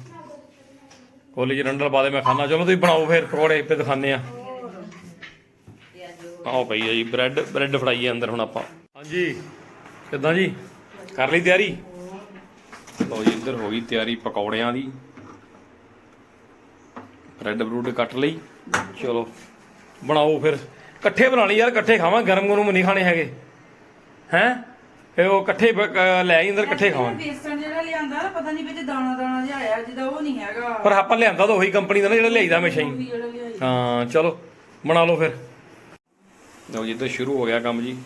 ਕੋਲੀ 'ਚ ਟੰਡਲ ਪਾ ਦੇ ਮੈਂ ਖਾਣਾ ਚਲੋ ਤੁਸੀਂ ਬਣਾਓ ਫਿਰ ਪਕੌੜੇ ਫਿਰ ਦਿਖਾਣੇ ਆ। ਆਓ ਆ ਜੀ ਬ੍ਰੈਡ ਬ੍ਰੈਡ ਫੜਾਈਏ ਅੰਦਰ ਹੁਣ ਆਪਾਂ। ਹਾਂਜੀ ਕਿੱਦਾਂ ਜੀ? ਕਰ ਲਈ ਤਿਆਰੀ? ਲਓ ਜੀ ਇੱਧਰ ਹੋ ਗਈ ਤਿਆਰੀ ਪਕੌੜਿਆਂ ਦੀ। ਬ੍ਰੈਡ ਬਰੂਡ ਕੱਟ ਲਈ। ਚਲੋ। ਬਣਾਓ ਫਿਰ। ਇਕੱਠੇ ਬਣਾ ਲਈ ਯਾਰ ਇਕੱਠੇ ਖਾਵਾਂ ਗਰਮ ਗਰਮ ਨਹੀਂ ਖਾਣੇ ਹੈਗੇ। ਹੈਂ? ਫੇ ਉਹ ਇਕੱਠੇ ਲੈ ਆਈ ਅੰਦਰ ਇਕੱਠੇ ਖਾਵਾਂਗੇ ਬੇਸਣ ਜਿਹੜਾ ਲਿਆਂਦਾ ਨਾ ਪਤਾ ਨਹੀਂ ਵਿੱਚ ਦਾਣਾ ਦਾਣਾ ਜਿਹਾ ਆਇਆ ਜਿਹਦਾ ਉਹ ਨਹੀਂ ਹੈਗਾ। ਪਰ ਆਪਾਂ ਲਿਆਂਦਾ ਤਾਂ ਉਹੀ ਕੰਪਨੀ ਦਾ ਨਾ ਜਿਹੜਾ ਲਿਆਈਦਾ ਹਮੇਸ਼ਾ ਹੀ। ਹਾਂ ਚਲੋ ਬਣਾ ਲਓ ਫਿਰ। ਲਓ ਜੀ ਇੱਧਰ ਸ਼ੁਰੂ ਹੋ ਗਿਆ ਕੰਮ ਜੀ।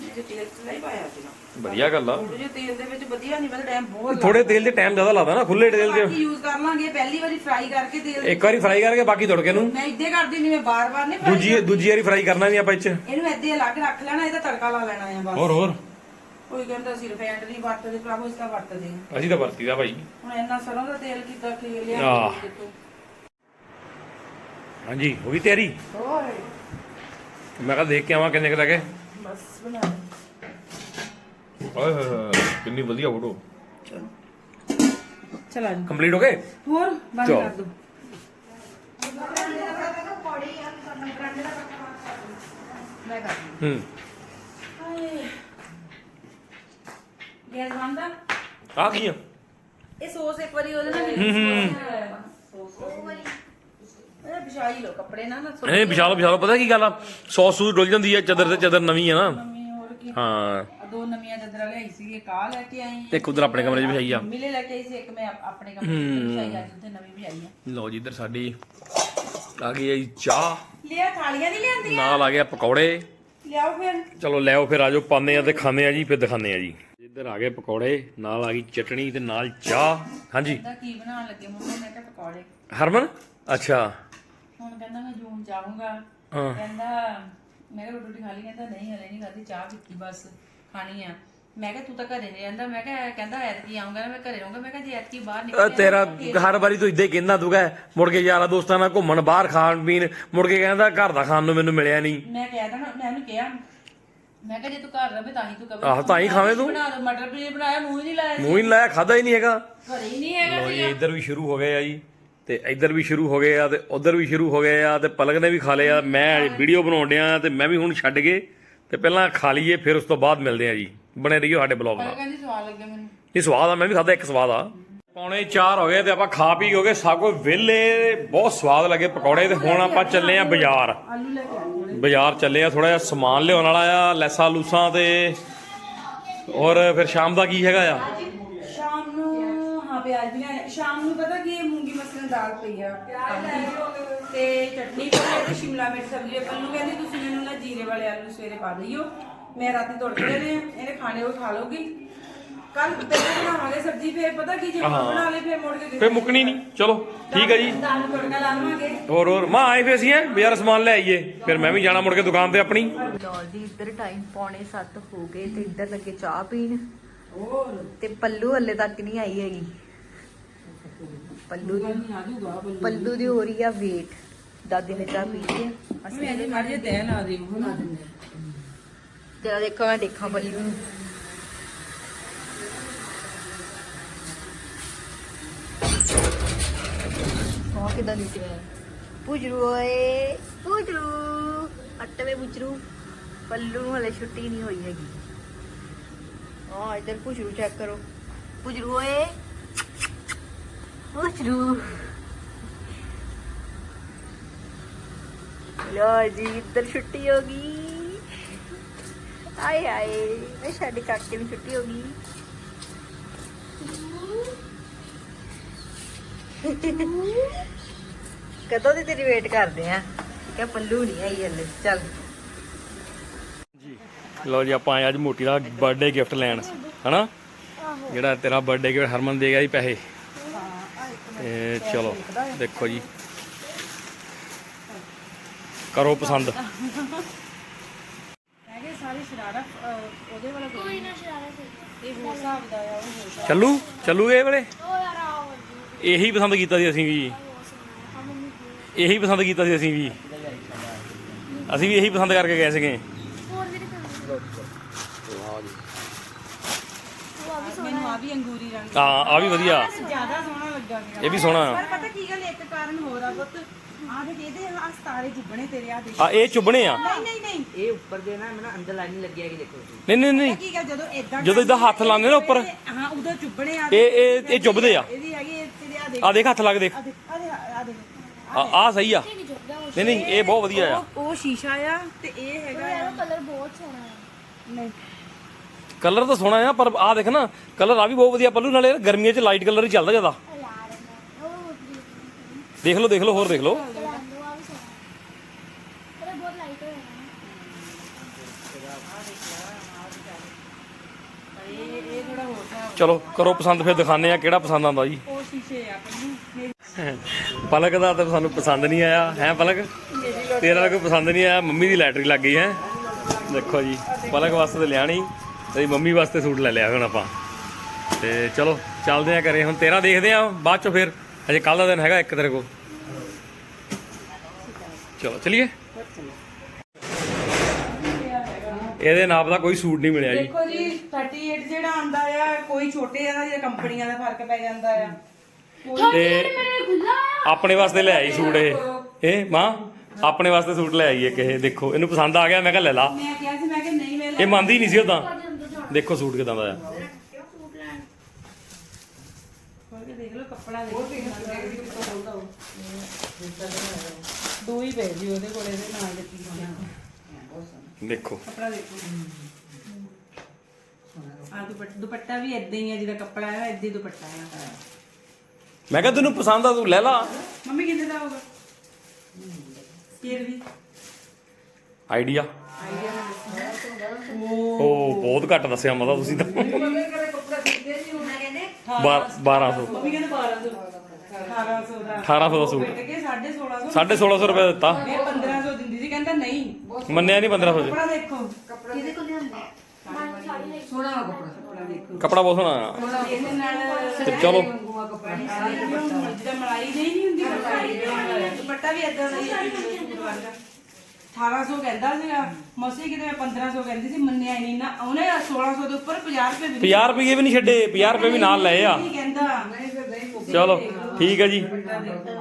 ਇਹ ਤੇਲ ਚ ਨਹੀਂ ਪਾਇਆ ਸੀਗਾ ਵਧੀਆ ਗੱਲ ਆ। ਥੋੜੇ ਜਿਹੇ ਤੇਲ ਦੇ ਵਿੱਚ ਵਧੀਆ ਨਹੀਂ ਮੈਂ ਟਾਈਮ ਬਹੁਤ ਥੋੜੇ ਤੇਲ 'ਚ ਟਾਈਮ ਜ਼ਿਆਦਾ ਲੱਗਦਾ ਨਾ ਖੁੱਲੇ ਤੇਲ 'ਚ। ਯੂਜ਼ ਕਰ ਲਾਂਗੇ ਪਹਿਲੀ ਵਾਰੀ ਫਰਾਈ ਕਰਕੇ ਤੇਲ ਇੱਕ ਵਾਰੀ ਫਰਾਈ ਕਰਕੇ ਬਾਕੀ ਤੜਕੇ ਨੂੰ ਮੈਂ ਇੱਦੇ ਕਰਦੀ ਨਹੀਂ ਮੈਂ ਬਾਰ-ਬਾਰ ਨਹੀਂ fry ਦੂਜੀ ਦੂਜੀ ਵਾਰੀ ਫਰਾਈ ਕਰਨਾ ਨਹੀਂ ਆਪਾਂ ਇੱਚ ਇਹਨੂੰ ਇੱਦੇ ਅਲੱਗ ਰੱਖ ਲੈਣਾ ਇਹਦਾ ਤੜਕਾ ਲਾ ਲੈਣਾ ਆ ਬਸ। ਹੋਰ ਹੋਰ। ਕੋਈ ਕਹਿੰਦਾ ਸੀ ਰਿਫਾਈਨਡ ਨਹੀਂ ਵਰਤਦੇ ਪ੍ਰਭੂ ਇਸ ਦਾ ਵਰਤਦੇ ਆ। ਅਸੀਂ ਤਾਂ ਵਰਤੀਦਾ ਭਾਈ। ਹੁਣ ਇੰਨਾ ਸਰੋਂ ਦਾ ਤੇਲ ਕਿੱਦਾਂ ਖੇ ਲਿਆ ਆਹ। ਹਾਂਜੀ ਹੋ ਗਈ ਤਿਆਰੀ? ਹੋਰ। ਮੈਂ ਕਿਹਾ ਦੇਖ ਕੇ ਆਵਾਂ ਕਿੰਨੇ ਕੁ ਹੈ ਬਸ ਬਣਾ ਹੋਏ ਹੋਏ, ਕਿੰਨੀ ਵਧੀਆ ਫੋਟੋ ਚਲਾ। ਜੀ ਕੰਪਲੀਟ ਹੋ ਗਏ? ਹੋਰ ਬੰਦ ਚਲੋ। ਕਰ ਦੋ। ਮੈਂ ਕਰ ਹੂੰ। ਗੈਸ ਬੰਦ ਆ? ਆ ਕੀ ਆ ਇਹ ਸੌਸ ਇੱਕ ਵਾਰੀ ਉਹਦੇ ਨਾਲ ਹੂੰ ਹੂੰ। ਇਹ ਲੋ ਕੱਪੜੇ ਨਾ ਨਹੀਂ ਵਿਸ਼ਾਲੋ ਵਿਸ਼ਾਲੋ ਪਤਾ ਕੀ ਗੱਲ ਆ? ਸੌਸ ਸੂਸ ਡੁੱਲ ਜਾਂਦੀ ਹੈ ਚਦਰ ਤੇ ਚਦਰ ਨਵੀਂ ਆ ਨਾ। ਮੰਮੀ ਹੋਰ ਕੀ। ਹਾਂ। ਆ ਦੋ ਨਵੀਆਂ ਚਾਦਰਾਂ ਲਿਆਈ ਸੀ ਇੱਕ ਆ ਲੈ ਕੇ ਆਈ। ਇੱਕ ਉਧਰ ਆਪਣੇ ਕਮਰੇ 'ਚ ਵਿਛਾਈ ਆ। ਮੰਮੀ ਲਈ ਲੈ ਕੇ ਆਈ ਸੀ ਇੱਕ ਮੈਂ ਆਪ- ਆਪਣੇ ਕਮਰੇ ਵਿੱਚ ਵਿਛਾਈ ਅੱਜ ਉੱਥੇ ਨਵੀਂ ਵਿਛਾਈ ਆ। ਲਓ ਜੀ ਇੱਧਰ ਸਾਡੀ ਆ ਗਈ ਹੈ ਜੀ ਚਾਹ। ਲਿਆ ਥਾਲੀਆਂ ਨਹੀਂ ਲਿਆਂਦੀਆਂ? ਨਾਲ ਆ ਗਿਆ ਪਕੌੜੇ। ਲਿਆਓ ਫਿਰ। ਚਲੋ ਲੈ ਆਓ ਫਿਰ ਆਜੋ ਪਾਉਂਦੇ ਆ ਤੇ ਖਾਂਦੇ ਆ ਜੀ ਫਿਰ ਦਿਖਾਉਂਦੇ ਆ ਜੀ। ਇੱਧਰ ਆ ਗਏ ਪਕੌੜੇ ਨਾਲ ਆ ਗਈ ਚਟਣੀ ਤੇ ਨਾਲ ਚਾਹ। ਹਾਂਜੀ। ਕੀ ਬਣਾਉਣ ਲੱਗੇ? ਮੰਮੀ ਮੈਂ ਕਿਹਾ ਪਕੌੜੇ। ਹਰਮਨ? ਅੱਛਾ। ਹੁਣ ਕਹਿੰਦਾ ਮੈਂ ਜੂਨ ਜਾਊਂਗਾ। ਹਾਂ। ਕਹਿੰਦਾ ਮੈਂ ਕਿਹਾ ਰੋਟੀ ਰੋਟੀ ਖਾ ਲਈ ਕਹਿੰਦਾ ਨਹੀਂ ਹਲੇ ਨਹੀਂ ਖਾਧੀ ਚਾਹ ਪੀਤੀ ਬਸ ਖਾਣੀ ਆ। ਮੈਂ ਕਿਹਾ ਤੂੰ ਤਾਂ ਘਰੇ ਨਹੀਂ ਰਹਿੰਦਾ। ਮੈਂ ਕਿਹਾ ਕਹਿੰਦਾ ਐਤਕੀ ਆਉਂਗਾ ਨਾ ਮੈਂ ਘਰੇ ਰਹੂੰਗਾ। ਮੈਂ ਕਿਹਾ ਜੇ ਐਤਕੀ ਬਾਹਰ ਨਿਕਲ ਤੇਰਾ ਹਰ ਵਾਰੀ ਤੂੰ ਇਦਾਂ ਹੀ ਕਹਿੰਦਾ ਤੂੰ ਕਹੇ ਮੁੜ ਕੇ ਯਾਰਾ ਦੋਸਤਾਂ ਨਾਲ ਘੁੰਮਣ ਬਾਹਰ ਖਾਣ ਪੀਣ ਮੁੜ ਕੇ ਕਹਿੰਦਾ ਘਰ ਦਾ ਖਾਣ ਨੂੰ ਮੈਨੂੰ ਮਿਲਿਆ ਨਹੀਂ। ਮੈਂ ਕਹਿ ਦੇਣਾ ਮੈਂ ਉਹਨੂੰ ਕਿਹਾ ਮੈਂ ਕਿਹਾ ਜੇ ਤੂੰ ਘਰ ਰਵੇ ਤਾਂ ਹੀ ਤੂੰ ਕਵੇ ਆਹੋ, ਤਾਂ ਹੀ ਖਾਵੇਂ ਤੂੰ। ਬਣਾ ਦੋ ਮਟਰ ਪਨੀਰ ਬਣਾਇਆ ਮੂੰਹ ਹੀ ਨਹੀਂ ਲਾਇਆ ਮੂੰਹ ਹੀ ਨੀ ਲਾਇਆ ਖਾਦਾ ਹੀ ਨਹੀਂ ਹੈਗਾ। ਘਰੇ ਹੀ ਨਹੀਂ ਹੈਗਾ ਲੋ ਜੀ ਇੱਧਰ ਵੀ ਸ਼ੁਰੂ ਹੋ ਗਏ ਆ ਜੀ। ਤੇ ਇੱਧਰ ਵੀ ਸ਼ੁਰੂ ਹੋ ਗਏ ਆ ਤੇ ਉਧਰ ਵੀ ਸ਼ੁਰੂ ਹੋ ਗਏ ਆ ਤੇ ਪਲਕ ਨੇ ਵੀ ਖਾ ਲਿਆ। ਮੈਂ ਵੀਡੀਓ ਬਣਾਉਣ ਡਿਆ ਤੇ ਮੈਂ ਵੀ ਹੁਣ ਛੱਡ ਕੇ ਤੇ ਪਹਿਲਾਂ ਖਾ ਲਈਏ ਫਿਰ ਉਸ ਤੋਂ ਬਾਅਦ ਮਿਲਦੇ ਆ ਜੀ। ਬਣੇ ਰਹੀਓ ਸਾਡੇ ਬਲੌਗ ਨਾਲ। ਕਹਿੰਦੀ ਸਵਾਦ ਲੱਗਿਆ ਮੈਨੂੰ। ਇਹ ਸਵਾਦ ਆ ਮੈਂ ਵੀ ਖਾਦਾ ਇੱਕ ਸਵਾਦ ਆ। ਪੌਣੇ 4 ਹੋ ਗਏ ਤੇ ਆਪਾਂ ਖਾ ਪੀ ਹੋ ਗਏ। ਸਭ ਕੋਈ ਵਿਹਲੇ ਬਹੁਤ ਸਵਾਦ ਲੱਗੇ ਪਕੌੜੇ ਤੇ ਹੁਣ ਆਪਾਂ ਚੱਲੇ ਆ ਬਾਜ਼ਾਰ। ਆਲੂ ਲੈ ਕੇ ਆਈ ਬਾਜ਼ਾਰ ਚੱਲੇ ਆ ਥੋੜਾ ਜਿਹਾ ਸਮਾਨ ਲਿਆਉਣ ਵਾਲਾ ਆ ਲੈਸਾਂ ਲੂਸਾਂ ਤੇ। ਔਰ ਫਿਰ ਸ਼ਾਮ ਦਾ ਕੀ ਹੈਗਾ ਆ? ਹਾਂ ਪਿਆਜ਼ ਵੀ। ਸ਼ਾਮ ਨੂੰ ਪਤਾ ਕੀ ਮੂੰਗੀ ਮਸਰ ਦੀ ਦਾਲ ਪਈ ਆ। ਤੇ ਚਟਨੀ ਪਈ ਆ ਤੇ ਸ਼ਿਮਲਾ ਮਿਰਚ ਸਬਜ਼ੀ ਆ। ਪੱਲੂ ਕਹਿੰਦੀ ਤੁਸੀਂ ਮੈਨੂੰ ਨਾ ਜੀਰੇ ਵਾਲੇ ਆਲੂ ਸਵੇਰੇ ਪਾ ਦਈਓ ਮੈਂ ਰਾਤੀ ਤੋੜ ਕੇ ਨੇ ਇਹਨੇ ਖਾਣੇ ਉਹ ਖਾ ਲਊਗੀ। ਕੱਲ ਪਹਿਲਾਂ ਬਣਾਵਾਂਗੇ ਸਬਜ਼ੀ ਫੇਰ ਪਤਾ ਕੀ ਜੇ ਹਾਂ। ਬਣਾ ਲਈ ਫੇਰ ਮੁੜ ਕੇ ਫਿਰ ਮੁੱਕਣੀ ਨਹੀਂ। ਚਲੋ ਠੀਕ ਹੈ ਜੀ। ਦਾਲ ਨੂੰ ਤੜਕਾ ਲਾਵਾਂਗੇ। ਹੋਰ ਹੋਰ। ਮਾਂ ਆਏ ਫੇ ਅਸੀਂ ਐ ਬਾਜ਼ਾਰ ਸਮਾਨ ਲੈ ਆਈਏ। ਫਿਰ ਮੈਂ ਵੀ ਜਾਣਾ ਮੁੜ ਕੇ ਦੁਕਾਨ ਤੇ ਆਪਣੀ। ਲਓ ਜੀ ਇੱਧਰ ਟਾਈਮ ਪੌਣੇ 7 ਹੋ ਗਏ ਤੇ ਇੱਧਰ ਲੱਗੇ ਚਾਹ ਪੀਣ। ਹੋਰ। ਤੇ ਪੱਲੂ ਹੱਲੇ ਤੱਕ ਨਹੀਂ ਆਈ ਹੈਗੀ। ਪੱਲੂ ਦੀ। ਆ ਪੱਲੂ ਦੀ। ਹੋ ਰਹੀ ਆ ਵੇਟ ਦਾਦੀ ਨੇ ਚਾਹ ਪੀ ਲਈ ਆ। ਮੈਂ ਇਹਦੇ ਮਾਰ ਜੇ ਤੈ ਲਾ ਦੇ ਉਹ ਲਾ ਦਿੰਦੇ ਜਰਾ ਦੇਖੋ ਮੈਂ ਦੇਖਾਂ ਪੱਲੂ ਨੂੰ। ਹਾਂ ਕਿਦਾਂ ਨੀਚੇ ਹੈ ਪੁਜਰੂ ਓਏ ਪੁਜਰੂ ਅੱਟਵੇ ਪੁਜਰੂ ਪੱਲੂ ਨੂੰ ਹਲੇ ਛੁੱਟੀ ਨਹੀਂ ਹੋਈ ਹੈਗੀ। ਹਾਂ ਇੱਧਰ ਪੁਜਰੂ ਚੈੱਕ ਕਰੋ। ਪੁਜਰੂ ਓਏ ਪੁਜਰੂ ਲੋ ਜੀ, ਇੱਧਰ ਛੁੱਟੀ ਹੋ ਗਈ। ਆਏ ਆਏ ਮੈਂ ਸਾਡੇ ਕਾਕੇ ਨੂੰ ਛੁੱਟੀ ਹੋ ਗਈ। ਕਦੋਂ ਦੀ ਤੇਰੀ ਵੇਟ ਕਰਦੇ ਆ? ਕਿ ਪੱਲੂ ਨਹੀਂ ਆਈ ਹਲੇ, ਚੱਲ। ਲਓ ਜੀ, ਆਪਾਂ ਆਏ ਅੱਜ ਮੋਟੀ ਦਾ ਬਰਥਡੇ ਗਿਫਟ ਲੈਣ, ਹਨਾ? ਜਿਹੜਾ ਤੇਰਾ ਬਰਥਡੇ ਗਿਫਟ ਹਰਮਨ ਦੇ ਗਿਆ ਜੀ ਪੈਸੇ। ਤੇ ਚਲੋ ਦੇਖੋ ਜੀ। ਕਰੋ ਪਸੰਦ। ਹੈਗੇ ਸਾਰੇ ਸ਼ਰਾਰਾ ਅਹ, ਉਹਦੇ ਵਾਲਾ ਕੋਈ ਕੋਈ ਨਾ ਸ਼ਰਾਰਤ ਇਹ ਹੋਰ ਹਿਸਾਬ ਦਾ ਆ ਉਹ ਹੋਰ ਹਿਸਾਬ ਚੱਲੂ? ਚੱਲੂ ਇਹ ਵੇਲੇ? ਇਹੀ ਪਸੰਦ ਕੀਤਾ ਸੀ ਅਸੀਂ ਵੀ ਇਹੀ ਪਸੰਦ ਕੀਤਾ ਸੀ ਅਸੀਂ ਵੀ। ਅਸੀਂ ਵੀ ਇਹੀ ਪਸੰਦ ਕਰਕੇ ਗਏ ਸੀਗੇ। ਮੈਨੂੰ ਆ ਵੀ ਅੰਗੂਰੀ ਰੰਗ ਹਾਂ ਆ ਵੀ ਵਧੀਆ। ਜ਼ਿਆਦਾ ਸੋਹਣਾ ਲੱਗਾ ਗਿਆ ਇਹ ਵੀ ਸੋਹਣਾ ਪਰ ਪਤਾ ਕੀ ਗੱਲ ਇੱਕ ਕਾਰਨ ਹੋਰ ਆ ਪੁੱਤ। ਆ ਦੇਖ ਇਹਦੇ ਆ ਸਤਾਰੇ ਚੁੱਭਣੇ ਤੇਰੇ ਆ ਦੇਖ। ਆ ਇਹ ਚੁੱਭਣੇ ਆ। ਨਹੀਂ ਨਹੀਂ ਨਹੀਂ। ਇਹ ਉੱਪਰ ਦੇ ਨਾ ਮੈਨੂੰ ਅੰਦਰ ਲਾਈਨ ਲੱਗੀ ਹੈਗੀ ਦੇਖੋ ਤੁਸੀਂ। ਨਹੀਂ ਨਹੀਂ ਨਹੀਂ। ਕੀ ਗੱਲ ਜਦੋਂ ਇਦਾਂ ਜਦੋਂ ਏਦਾਂ ਹੱਥ ਲਾਉਂਦੇ ਨਾ ਉੱਪਰ। ਹਾਂ ਉਦੋਂ ਚੁੱਭਣੇ ਆ ਇਹ ਇਹ ਇਹ ਚੁੱਭਦੇ ਆ। ਇਹਦੀ ਹੈਗੀ ਇਹ ਤੇਰੇ ਆ ਦੇਖ। ਆ ਦੇਖ ਹੱਥ ਲਾ ਕੇ ਦੇਖ। ਆ ਦੇਖ ਆ ਦੇਖ ਆ ਦੇਖ। ਆ ਆ ਸਹੀ ਆ। ਨਹੀਂ ਨਹੀਂ ਇਹ ਬਹੁਤ ਵਧੀਆ ਆ। ਉਹ- ਸ਼ੀਸ਼ਾ ਆ ਤੇ ਇਹ ਹੈਗਾ ਯਾਰ ਆ ਕਲਰ ਬਹੁਤ ਸੋਹਣਾ ਹੈ ਨਹੀਂ। ਕਲਰ ਤਾਂ ਸੋਹਣਾ ਆ ਪਰ ਆ ਦੇਖ ਨਾ ਕਲਰ ਆ ਵੀ ਬਹੁਤ ਵਧੀਆ। ਪੱਲੂ ਨਾਲੇ ਗਰਮੀਆਂ 'ਚ ਲਾਈਟ ਕਲਰ ਹੀ ਚੱਲਦਾ ਜ਼ਿਆਦਾ ਉਹ ਯਾਰ ਉਹ ਬਹੁਤ ਦੇਖ ਲਓ ਦੇਖ ਲਓ, ਹੋਰ ਦੇਖ ਲਓ। ਚਲੋ, ਕਰੋ ਪਸੰਦ, ਫਿਰ ਦਿਖਾਣੇ ਆ ਕਿਹੜਾ ਪਸੰਦ ਆਉਂਦਾ ਜੀ। ਉਹ ਸ਼ੀਸ਼ੇ ਆ ਪਲਕ ਦਾ ਤਾਂ ਸਾਨੂੰ ਪਸੰਦ ਨਹੀਂ ਆਇਆ, ਹੈ ਪਲਕ? ਤੇਰਾ ਤਾਂ ਕੋਈ ਪਸੰਦ ਨਹੀਂ ਆਇਆ, ਮੰਮੀ ਦੀ ਲੈਟਰੀ ਲੱਗ ਗਈ, ਹੈ? ਦੇਖੋ ਜੀ, ਪਲਕ ਵਾਸਤੇ ਤਾਂ ਲਿਆ ਨਹੀਂ ਤੇ ਮੰਮੀ ਵਾਸਤੇ ਸੂਟ ਲੈ ਲਿਆ ਹੁਣ ਆਪਾਂ। ਤੇ ਚਲੋ, ਚੱਲਦੇ ਆ ਘਰੇ, ਹੁਣ ਤੇਰਾ ਦੇਖਦੇ ਆ ਬਾਅਦ ਚ ਫਿਰ। ਅਜੇ ਕੱਲ ਦਾ ਦਿਨ ਹੈਗਾ ਇੱਕ ਤੇਰੇ ਕੋਲ। ਚਲੋ ਚਲਿਏ। ਇਹਦੇ ਨਾਪ ਦਾ ਕੋਈ ਸੂਟ ਨਹੀਂ ਮਿਲਿਆ ਜੀ। ਦੇਖੋ ਜੀ 38 ਜਿਹੜਾ ਆਂਦਾ ਆ ਕੋਈ ਛੋਟੇ ਆ ਜਾਂ ਕੰਪਨੀਆਂ ਦਾ ਫ਼ਰਕ ਪੈ ਜਾਂਦਾ ਆ। ਤੇ ਆਪਣੇ ਵਾਸਤੇ ਲੈ ਆਈ ਸੂਟ ਇਹ। ਇਹ ਮਾਂ ਆਪਣੇ ਵਾਸਤੇ ਸੂਟ ਲੈ ਆਈ ਇੱਕ ਇਹ ਦੇਖੋ। ਇਹਨੂੰ ਪਸੰਦ ਆ ਗਿਆ ਮੈਂ ਕਿਹਾ ਲੈ ਲਾ। ਮੈਂ ਕਿਹਾ ਸੀ ਮੈਂ ਕਿ ਨਹੀਂ ਮੈਂ ਇਹ ਮੰਨਦੀ ਨਹੀਂ ਸੀ ਉਦਾਂ ਦੇਖੋ ਸੂਟ ਕਿਦਾਂ ਦਾ ਆ ਸੂਟ ਲੈਣ ਖੋਲ ਕੇ ਦੇਖ ਲਓ ਕੱਪੜਾ ਦੇਖੋ ਦੋ ਹੀ ਪਏ ਜੀ ਉਹਦੇ ਕੋਲ ਇਹਦੇ ਨਾਲ ਦੇ ਪੀਸ ਦੇਖੋ। ਕੱਪੜਾ ਦੇਖੋ। ਆ ਦੁਪੱਟਾ ਦੁਪੱਟਾ ਵੀ ਇਦਾਂ ਹੀ ਹੈ ਜਿਹਦਾ ਕੱਪੜਾ ਹੈ ਇਦਾਂ ਹੀ ਦੁਪੱਟਾ ਹੈ। ਮੈਂ ਕਿਹਾ ਤੈਨੂੰ ਪਸੰਦ ਆ ਤੂੰ ਲੈ ਲਾ। ਮੰਮੀ ਕਿੰਨੇ ਦਾ ਹੋਗਾ ਫਿਰ ਵੀ। ਆਈਡੀਆ। ਆਈਡੀਆ ਉਹ ਬਹੁਤ ਘੱਟ ਦੱਸਿਆ ਮਤਾ ਤੁਸੀਂ ਤਾਂ। 1200 ਮੰਮੀ ਕਹਿੰਦੇ 1200 1800 ਦਾ 1800 ਦਾ ਸੂਟ ਬੈਠ ਕੇ 1650 1650 ਰੁਪਏ ਦਿੱਤਾ। ਇਹ 1500 ਦਿੰਦੀ ਸੀ ਕਹਿੰਦਾ ਨਹੀਂ। ਮੰਨਿਆ ਨਹੀਂ 1500 ਚ ਕੱਪੜਾ ਦੇਖੋ। ਕਿਹਦੇ ਕੋਲ ਲਿਆਂਦਾ? ਕੱਪੜਾ ਦੇਖੋ। ਕੱਪੜਾ ਬਹੁਤ ਸੋਹਣਾ ਆ। ਇਹਦੇ ਨਾਲ ਤੇ ਚਲੋ। ਮਲਾਈ ਨਹੀਂ ਹੁੰਦੀ ਮਲਾਈ ਦੁਪੱਟਾ ਵੀ ਇਦਾਂ ਦਾ ਹੀ ਹੈ 1800 ਕਹਿੰਦਾ ਸੀਗਾ ਮਸੇ ਕਿਤੇ ਮੈਂ 1500 ਕਹਿੰਦੀ ਸੀ ਮੰਨਿਆ ਹੀ ਨਹੀਂ ਨਾ ਉਹਨੇ 1600 ਦੇ ਉੱਪਰ 50 ਰੁਪਏ ਵੀ 50 ਰੁਪਏ ਵੀ ਨਹੀਂ ਛੱਡੇ 50 ਰੁਪਏ ਵੀ ਨਾਲ ਲਏ ਆ। ਨਹੀਂ ਕਹਿੰਦਾ। ਚਲੋ ਠੀਕ ਹੈ ਜੀ।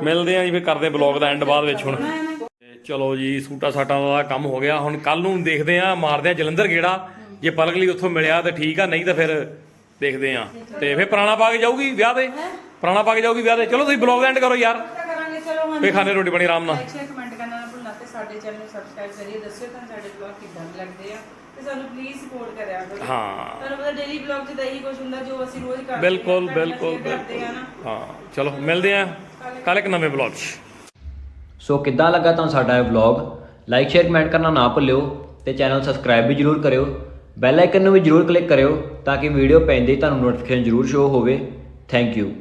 ਮਿਲਦੇ ਆ ਜੀ ਫਿਰ ਕਰਦੇ ਬਲੌਗ ਦਾ ਐਂਡ ਬਾਅਦ ਵਿੱਚ ਹੁਣ। ਚਲੋ ਜੀ ਸੂਟਾ ਸਾਟਾਂ ਦਾ ਕੰਮ ਹੋ ਗਿਆ। ਹੁਣ ਕੱਲ ਨੂੰ ਦੇਖਦੇ ਆ ਮਾਰਦੇ ਆ ਜਲੰਧਰ ਗੇੜਾ। ਜੇ ਪਲਕ ਲਈ ਉੱਥੋਂ ਮਿਲਿਆ ਤਾਂ ਠੀਕ ਆ ਨਹੀਂ ਤਾਂ ਫਿਰ ਦੇਖਦੇ ਆ। ਤੇ ਫਿਰ ਪੁਰਾਣਾ ਪਾ ਕੇ ਜਾਊਗੀ ਵਿਆਹ ਤੇ? ਪੁਰਾਣਾ ਪਾ ਕੇ ਜਾਊਗੀ ਵਿਆਹ ਤੇ? ਚਲੋ ਤੁਸੀਂ ਬਲੌਗ ਦਾ ਐਂਡ ਕਰੋ ਯਾਰ। ਫੇ ਖਾਣੇ ਰੋਟੀ ਪਾਣੀ ਆਰਾਮ ਨਾਲ। ਸਾਡੇ ਚੈਨਲ ਨੂੰ ਸਬਸਕ੍ਰਾਈਬ ਕਰਿਓ ਦੱਸਿਓ ਤੁਹਾਨੂੰ ਸਾਡੇ ਬਲੌਗ ਕਿੱਦਾਂ ਦੇ ਲੱਗਦੇ ਆ ਤੇ ਸਾਨੂੰ ਪਲੀਜ਼ ਸਪੋਰਟ ਕਰਿਆ ਕਰੋ। ਹਾਂ। ਤੁਹਾਨੂੰ ਪਤਾ ਡੇਲੀ ਬਲੌਗ 'ਚ ਤਾਂ ਇਹੀ ਕੁਝ ਹੁੰਦਾ ਜੋ ਅਸੀਂ ਰੋਜ਼ ਕਰਦੇ ਹਾਂ ਬਿਲਕੁਲ ਬਿਲਕੁਲ ਹਾਂ ਚਲੋ ਮਿਲਦੇ ਆ ਕੱਲ ਇੱਕ ਨਵੇਂ ਬਲੌਗ 'ਚ। ਸੋ ਕਿੱਦਾਂ ਲੱਗਾ ਤੁਹਾਨੂੰ ਸਾਡਾ ਇਹ ਵਲੌਗ ਲਾਈਕ ਸ਼ੇਅਰ ਕਮੈਂਟ ਕਰਨਾ ਨਾ ਭੁੱਲਿਓ ਤੇ ਚੈਨਲ ਸਬਸਕ੍ਰਾਈਬ ਵੀ ਜਰੂਰ ਕਰਿਓ। ਬੈਲ ਆਈਕਨ ਨੂੰ ਵੀ ਜਰੂਰ ਕਲਿੱਕ ਕਰਿਓ ਤਾਂ ਕਿ ਵੀਡੀਓ ਪੈਂਦੇ ਹੀ ਤੁਹਾਨੂੰ ਨੋਟੀਫਿਕੇਸ਼ਨ ਜਰੂਰ ਸ਼ੋ ਹੋਵੇ। Thank you